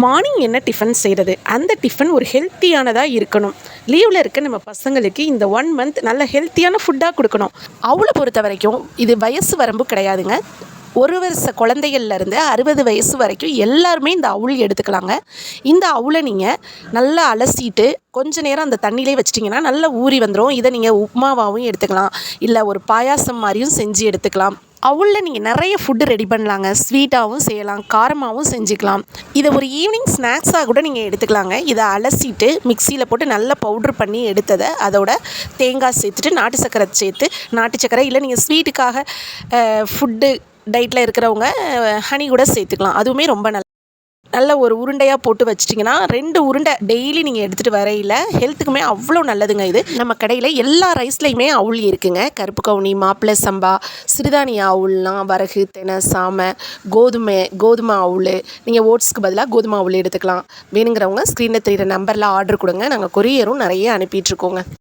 Morning என்ன tiffin செய்கிறது அந்த டிஃபன் ஒரு ஹெல்த்தியானதாக இருக்கணும். லீவில் இருக்க நம்ம பசங்களுக்கு இந்த ஒன் மந்த் நல்ல ஹெல்த்தியான ஃபுட்டாக கொடுக்கணும். அவளை பொறுத்த வரைக்கும் இது வயசு வரம்பு கிடையாதுங்க. ஒரு வருஷ குழந்தைகள்லேருந்து அறுபது வயசு வரைக்கும் எல்லாருமே இந்த அவுள் எடுத்துக்கலாங்க. இந்த அவுளை நீங்கள் நல்லா அலசிட்டு கொஞ்ச நேரம் அந்த தண்ணியிலே வச்சிட்டிங்கன்னா நல்லா ஊறி வந்துடும் இதை நீங்கள் உப்புமாவாகவும் எடுத்துக்கலாம். இல்லை ஒரு பாயாசம் மாதிரியும் செஞ்சு எடுத்துக்கலாம். அவுளில் நீங்கள் நிறைய ஃபுட்டு ரெடி பண்ணலாங்க. ஸ்வீட்டாகவும் செய்யலாம் காரமாகவும் செஞ்சுக்கலாம். இதை ஒரு ஈவினிங் ஸ்நாக்ஸாக கூட நீங்கள் எடுத்துக்கலாங்க. இதை அலசிட்டு மிக்சியில் போட்டு நல்லா பவுட்ரு பண்ணி எடுத்ததை அதோட தேங்காய் சேர்த்துட்டு நாட்டு சக்கரை சேர்த்து நாட்டு சக்கரை இல்லை நீங்கள் ஸ்வீட்டுக்காக ஃபுட்டு டயட்டில் இருக்கிறவங்க ஹனி கூட சேர்த்துக்கலாம். அதுவுமே ரொம்ப நல்லா நல்ல ஒரு உருண்டையாக போட்டு வச்சிட்டிங்கன்னா ரெண்டு உருண்டை டெய்லி நீங்கள் எடுத்துகிட்டு வரையில் ஹெல்த்துக்குமே அவ்வளோ நல்லதுங்க இது. நம்ம கடையில் எல்லா ரைஸ்லையுமே அவுள் இருக்குங்க. கருப்பு கவுனி மாப்பிள்ளை சம்பா சிறுதானிய அவுள்லாம் வரகு தெனை சாமை கோதுமை கோதுமை அவுள். நீங்கள் ஓட்ஸ்க்கு பதிலாக கோதுமை அவுள் எடுத்துக்கலாம். வேணுங்கிறவங்க ஸ்க்ரீனில் தெரியிற நம்பரில் ஆர்டர் கொடுங்க. நாங்கள் கொரியரும் நிறைய அனுப்பிட்டுருக்கோங்க